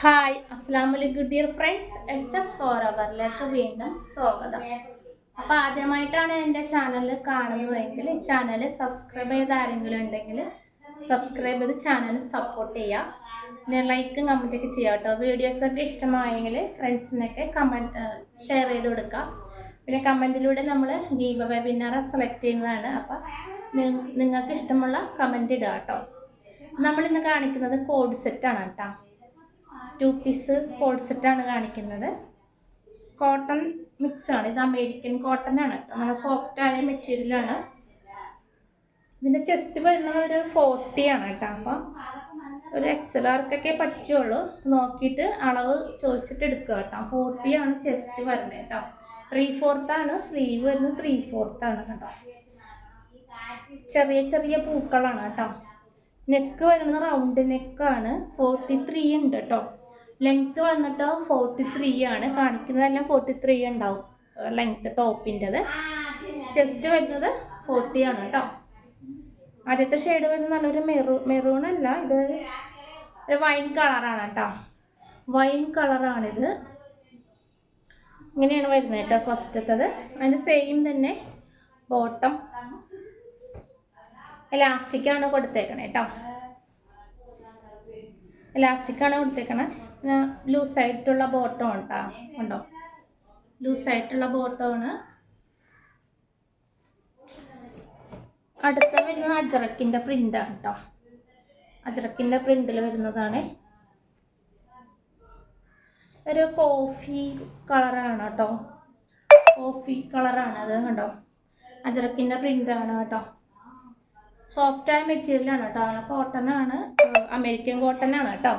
Hi അസ്സാം വലൈക്കും dear friends H S four അവറിലേക്ക് വീണ്ടും സ്വാഗതം. അപ്പോൾ ആദ്യമായിട്ടാണ് എന്റെ ചാനൽ കാണുന്നതെങ്കിൽ ചാനൽ സബ്സ്ക്രൈബ് ചെയ്ത ആരെങ്കിലും ഉണ്ടെങ്കിൽ സബ്സ്ക്രൈബ് ചെയ്ത് ചാനൽ സപ്പോർട്ട് ചെയ്യുക. പിന്നെ ലൈക്കും കമന്റൊക്കെ ചെയ്യുക കേട്ടോ. വീഡിയോസൊക്കെ ഇഷ്ടമായെങ്കിൽ ഫ്രണ്ട്സിനൊക്കെ കമന്റ് ഷെയർ ചെയ്ത് കൊടുക്കുക. പിന്നെ കമന്റിലൂടെ നമ്മൾ ഗീവ് വെബിനാറെ സെലക്ട് ചെയ്യുന്നതാണ്. അപ്പം നിങ്ങൾക്ക് ഇഷ്ടമുള്ള കമന്റ് ഇടുക കേട്ടോ. നമ്മളിന്ന് കാണിക്കുന്നത് കോഡ് സെറ്റാണ് കേട്ടോ. ടു പീസ് കോഡ് സെറ്റാണ് കാണിക്കുന്നത്. കോട്ടൺ മിക്സ് ആണ്. ഇത് അമേരിക്കൻ കോട്ടൺ ആണ് നല്ല സോഫ്റ്റ് ആയ മെറ്റീരിയലാണ് ഇതിന്റെ ചെസ്റ്റ് വരുന്നത് ഒരു ഫോർട്ടി ആണ് കേട്ടോ. അപ്പം ഒരു എക്സലാർക്കൊക്കെ പറ്റുള്ളൂ നോക്കിയിട്ട് അളവ് ചോദിച്ചിട്ട് എടുക്കുക കേട്ടോ. ഫോർട്ടി ആണ് ചെസ്റ്റ് വരുന്നത് കേട്ടോ. ത്രീ ആണ് സ്ലീവ് വരുന്നത് ത്രീ ആണ് കേട്ടോ. ചെറിയ ചെറിയ പൂക്കളാണ് കേട്ടോ. നെക്ക് വരുന്നത് റൗണ്ട് നെക്കാണ് ഫോർട്ടി ത്രീ ഉണ്ട് കേട്ടോ. ലെങ്ത്ത് വന്നിട്ട് ഫോർട്ടി ത്രീ ആണ്. കാണിക്കുന്നതെല്ലാം ഫോർട്ടി ത്രീ ഉണ്ടാവും. ലെങ്ത്ത് ടോപ്പിന്റെത് ചെസ്റ്റ് വരുന്നത് ഫോർട്ടി ആണ് കേട്ടോ ആദ്യത്തെ ഷെയ്ഡ് വരുന്നത് നല്ലൊരു മെറൂ മെറൂൺ അല്ല. ഇത് ഒരു വൈൻ കളറാണ് കേട്ടോ വൈൻ കളറാണിത് ഇങ്ങനെയാണ് വരുന്നത് കേട്ടോ ഫസ്റ്റത്തത് അതിന് സെയിം തന്നെ ബോട്ടം ഇലാസ്റ്റിക്കാണ് കൊടുത്തേക്കണേ കേട്ടോ ഇലാസ്റ്റിക്കാണ് കൊടുത്തേക്കണേ. ലൂസായിട്ടുള്ള ബോട്ടം ഉണ്ടോ? ഉണ്ടോ? ലൂസായിട്ടുള്ള ബോട്ടമാണ്. അടുത്ത വരുന്നത് അജറക്കിന്റെ പ്രിന്റാണ് കേട്ടോ അജറക്കിന്റെ പ്രിന്റിൽ വരുന്നതാണ്. ഒരു കോഫി കളറാണ് കേട്ടോ കോഫി കളറാണ് അത് കണ്ടോ? അജറക്കിന്റെ പ്രിന്റാണ് കേട്ടോ. സോഫ്റ്റ് ആയ മെറ്റീരിയൽ ആണ് കേട്ടോ കോട്ടൺ ആണ്. അമേരിക്കൻ കോട്ടൺ ആണ് കേട്ടോ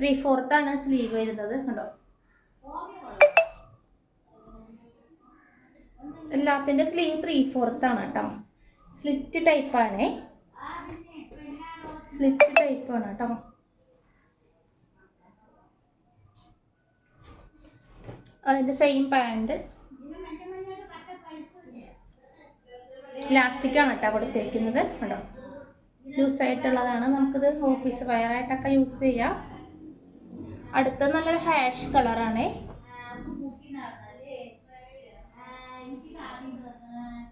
ത്രീ ആണ് സ്ലീവ് വരുന്നത് കണ്ടോ? എല്ലാത്തിന്റെ സ്ലീവ് ത്രീ ഫോർത്ത് ആണ് കേട്ടോ. സ്ലിറ്റ് ടൈപ്പ് ആണ്. സ്ലിറ്റ് ടൈപ്പ് ആണ് കേട്ടോ. അതിന്റെ സെയിം പാന്റ് ആണ് കേട്ടോ കൊടുത്തിരിക്കുന്നത് കേട്ടോ ലൂസായിട്ടുള്ളതാണ് നമുക്കിത് ഓഫീസ് വയറായിട്ടൊക്കെ യൂസ് ചെയ്യാം. അടുത്ത നല്ലൊരു ഹാഷ് കളറാണ്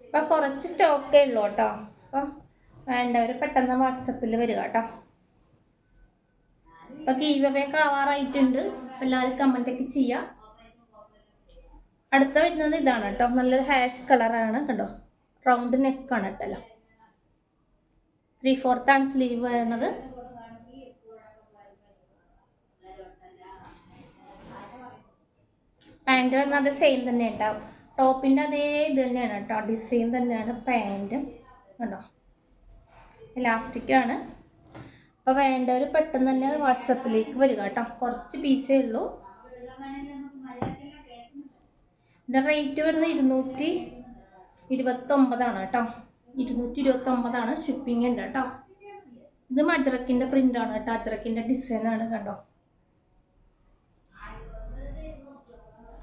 ഇപ്പം കുറച്ച് സ്റ്റോക്കേ ഉള്ളൂ കേട്ടോ. അപ്പം വേണ്ടവർ പെട്ടെന്ന് വാട്സപ്പിൽ വരിക കേട്ടോ. ഇപ്പം ഗീവവേക്ക് ആവാറായിട്ടുണ്ട്. അപ്പം എല്ലാവരും കമന്റൊക്കെ ചെയ്യാം അടുത്ത വരുന്നത് ഇതാണ് കേട്ടോ. നല്ലൊരു ഹാഷ് കളറാണ് കണ്ടോ. റൗണ്ട് നെക്കാണ് കേട്ടല്ലോ ത്രീ ഫോർത്താണ് സ്ലീവ് വരുന്നത്. പാന്റ് വന്നത് സെയിം തന്നെ ഉണ്ടാവും ടോപ്പിന്റെ അതേ ഇത് തന്നെയാണ് കേട്ടോ. ഡിസൈൻ തന്നെയാണ് പാന്റും കണ്ടോ? ഇലാസ്റ്റിക്കാണ് അപ്പോൾ വേണ്ടവർ പെട്ടെന്ന് തന്നെ വാട്സപ്പിലേക്ക് വരിക കേട്ടോ. കുറച്ച് പീസേ ഉള്ളൂ. ഇതിന്റെ റേറ്റ് വരുന്നത് ഇരുന്നൂറ്റി ഇരുപത്തൊമ്പതാണ് കേട്ടോ. ഇരുന്നൂറ്റി ഇരുപത്തൊമ്പതാണ് ഷിപ്പിംഗ് ഉണ്ട് കേട്ടോ. ഇത് മജറക്കിന്റെ പ്രിന്റാണ് കേട്ടോ. അജറക്കിന്റെ ഡിസൈനാണ് കണ്ടോ.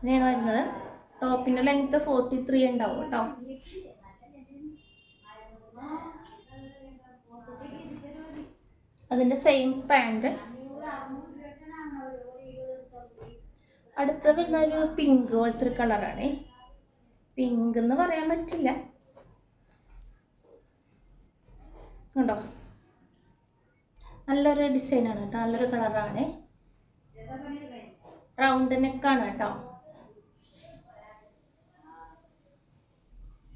ഇങ്ങനെയാണ് വരുന്നത്. ടോപ്പിന്റെ ലെങ്ത്ത് ഫോർട്ടി ത്രീ ഉണ്ടാവും കേട്ടോ. അതിന്റെ സെയിം പാന്റ് അടുത്ത വരുന്ന ഒരു പിങ്ക് പോലത്തെ ഒരു കളറാണ് പിങ്ക് എന്ന് പറയാൻ പറ്റില്ല. കണ്ടോ? നല്ലൊരു ഡിസൈനാണ് കേട്ടോ. നല്ലൊരു കളറാണ് റൗണ്ട് നെക്കാണ് കേട്ടോ.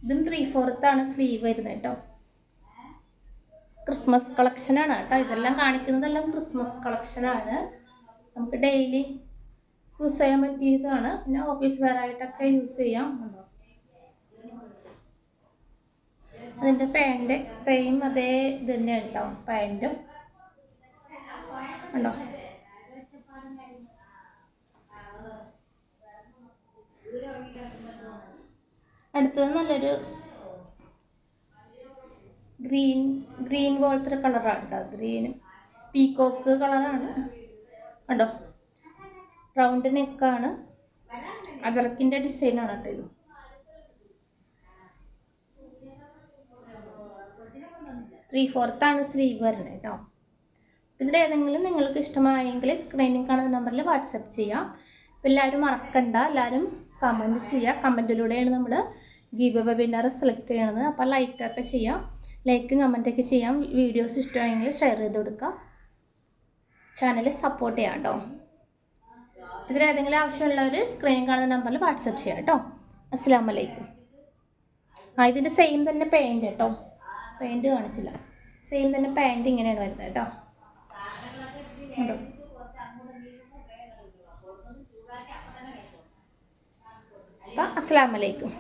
ഇതും ത്രീ ഫോർത്താണ് സ്ലീവ് വരുന്നത് കേട്ടോ. ക്രിസ്മസ് കളക്ഷനാണ് കേട്ടോ. ഇതെല്ലാം കാണിക്കുന്നതെല്ലാം ക്രിസ്മസ് കളക്ഷനാണ് നമുക്ക് ഡെയിലി യൂസ് ചെയ്യാൻ പറ്റിയതാണ്. പിന്നെ ഓഫീസ് വെയർ ആയിട്ടൊക്കെ യൂസ് ചെയ്യാം. അതിന്റെ പാന്റ് സെയിം അതേ ഇത് തന്നെ കേട്ടോ. പാന്റും ഉണ്ടോ അടുത്തത് നല്ലൊരു ഗ്രീൻ ഗ്രീൻ പോലത്തെ കളറാണ് കേട്ടോ ഗ്രീനും പീക്കോക്ക് കളറാണ്. കണ്ടോ? റൗണ്ട് നെക്കാണ്. അജറക്കിന്റെ ഡിസൈനാണ് കേട്ടോ ഇത്. ത്രീ ഫോർത്താണ് സ്ലീവ് വരുന്നത് കേട്ടോ ഇതിലേതെങ്കിലും നിങ്ങൾക്ക് ഇഷ്ടമായെങ്കിൽ സ്ക്രീനിൽ കാണുന്ന നമ്പറിൽ വാട്സപ്പ് ചെയ്യാം. എല്ലാവരും മറക്കണ്ട. എല്ലാവരും കമന്റ് ചെയ്യുക കമന്റിലൂടെയാണ് നമ്മൾ ഗീവ് വിന്നറെ സെലക്ട് ചെയ്യണത്. അപ്പോൾ ലൈക്കൊക്കെ ചെയ്യാം. ലൈക്കും കമന്റൊക്കെ ചെയ്യാം. വീഡിയോസ് ഇഷ്ടമായെങ്കിൽ ഷെയർ ചെയ്ത് കൊടുക്കുക. ചാനൽ സപ്പോർട്ട് ചെയ്യാം കേട്ടോ ഇതിലേതെങ്കിലും ആവശ്യമുള്ളവർ സ്ക്രീനിൽ കാണുന്ന നമ്പറിൽ വാട്സപ്പ് ചെയ്യാം കേട്ടോ അസ്സാം വലൈക്കും ആ ഇതിന്റെ സെയിം തന്നെ പെയിന്റ് കേട്ടോ പെയിന്റ് കാണിച്ചില്ല. സെയിം തന്നെ പാന്റ് ഇങ്ങനെയാണ് വരുന്നത് കേട്ടോ കണ്ടോ? അപ്പം അസ്സാം വലൈക്കും